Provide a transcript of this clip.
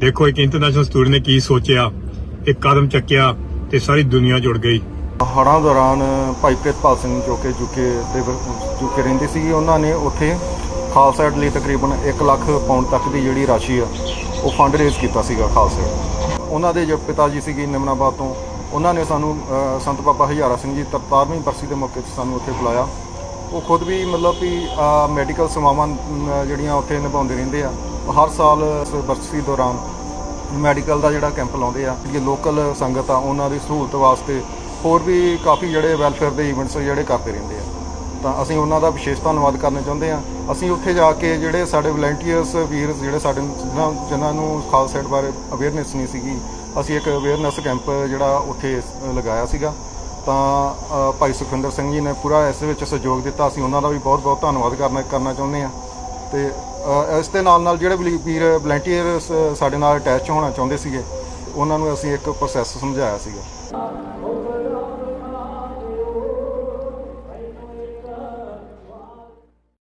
ਦੇਖੋ, ਇੱਕ international student ਨੇ ਕੀ ਸੋਚਿਆ, ਇੱਕ ਕਦਮ ਚੱਕਿਆ ਤੇ ਸਾਰੀ ਦੁਨੀਆ ਜੁੜ ਗਈ। ਹੜ੍ਹਾਂ ਦੌਰਾਨ ਭਾਈ ਪ੍ਰਿਤਪਾਲ ਸਿੰਘ ਜੋ ਕਿ ਯੂਕੇ ਦੇ ਵ- ਰਹਿੰਦੇ ਸੀ ਉਹਨਾਂ ਨੇ ਉੱਥੇ ਖਾਲਸਾ ਏਡ ਲਈ ਤਕਰੀਬਨ 1 ਲੱਖ ਪਾਉਂਡ ਤੱਕ ਦੀ ਜਿਹੜੀ ਰਾਸ਼ੀ ਆ, ਉਹ ਫੰਡ ਰੇਜ਼ ਕੀਤਾ ਸੀਗਾ ਖਾਲਸਾ। ਉਹਨਾਂ ਦੇ ਜੋ ਪਿਤਾ ਜੀ ਸੀਗੇ ਨਿਮਨਾਬਾਦ ਤੋਂ, ਉਹਨਾਂ ਨੇ ਸਾਨੂੰ ਸੰਤ ਬਾਬਾ ਹਜ਼ਾਰਾ ਸਿੰਘ ਜੀ ਤਰਤਾਰਵੀਂ ਬਰਸੀ ਦੇ ਮੌਕੇ ਤੇ ਸਾਨੂੰ ਉੱਥੇ ਬੁਲਾਇਆ। ਉਹ ਖੁਦ ਵੀ ਮਤਲਬ ਵੀ ਮੈਡੀਕਲ ਸੇਵਾਵਾਂ ਜਿਹੜੀਆਂ ਉੱਥੇ ਨਿਭਾਉਂਦੇ ਰਹਿੰਦੇ ਆ। ਹਰ ਸਾਲ ਇਸ ਬਰਸੀ ਦੌਰਾਨ ਮੈਡੀਕਲ ਦਾ ਜਿਹੜਾ ਕੈਂਪ ਲਾਉਂਦੇ ਆ ਜਿਹੜੀ ਲੋਕਲ ਸੰਗਤ ਆ, ਉਹਨਾਂ ਦੀ ਸਹੂਲਤ ਵਾਸਤੇ ਹੋਰ ਵੀ ਕਾਫੀ ਜਿਹੜੇ ਵੈਲਫੇਅਰ ਦੇ ਇਵੈਂਟਸ ਜਿਹੜੇ ਕਰਦੇ ਰਹਿੰਦੇ ਆ। ਤਾਂ ਅਸੀਂ ਉਹਨਾਂ ਦਾ ਵਿਸ਼ੇਸ਼ ਧੰਨਵਾਦ ਕਰਨਾ ਚਾਹੁੰਦੇ ਆ। ਅਸੀਂ ਉੱਥੇ ਜਾ ਕੇ ਜਿਹੜੇ ਸਾਡੇ ਵਲੰਟੀਅਰਸ ਵੀਰ ਜਿਹੜੇ ਸਾਡੇ ਜਿਨ੍ਹਾਂ ਜਿਨ੍ਹਾਂ ਨੂੰ ਖਾਲਸਾ ਏਡ ਬਾਰੇ ਅਵੇਅਰਨੈਸ ਨਹੀਂ ਸੀਗੀ, ਅਸੀਂ ਇੱਕ ਅਵੇਅਰਨੈਸ ਕੈਂਪ ਜਿਹੜਾ ਉੱਥੇ ਲਗਾਇਆ ਸੀਗਾ। ਤਾਂ ਭਾਈ ਸੁਖਵਿੰਦਰ ਸਿੰਘ ਜੀ ਨੇ ਪੂਰਾ ਇਸ ਵਿੱਚ ਸਹਿਯੋਗ ਦਿੱਤਾ। ਅਸੀਂ ਉਹਨਾਂ ਦਾ ਵੀ ਬਹੁਤ ਬਹੁਤ ਧੰਨਵਾਦ ਕਰਨਾ ਕਰਨਾ ਚਾਹੁੰਦੇ ਆ। ਤੇ ਅ, ਇਸ ਦੇ ਨਾਲ ਨਾਲ ਜਿਹੜੇ ਵਲੀ- ਵੀਰ ਵਲੰਟੀਅਰ ਸਾਡੇ ਨਾਲ ਅਟੈਚ ਹੋਣਾ ਚਾਹੁੰਦੇ ਸੀਗੇ ਉਹਨਾਂ ਨੂੰ ਅਸੀਂ ਇੱਕ ਪ੍ਰੋਸੈਸ ਸਮਝਾਇਆ ਸੀਗਾ।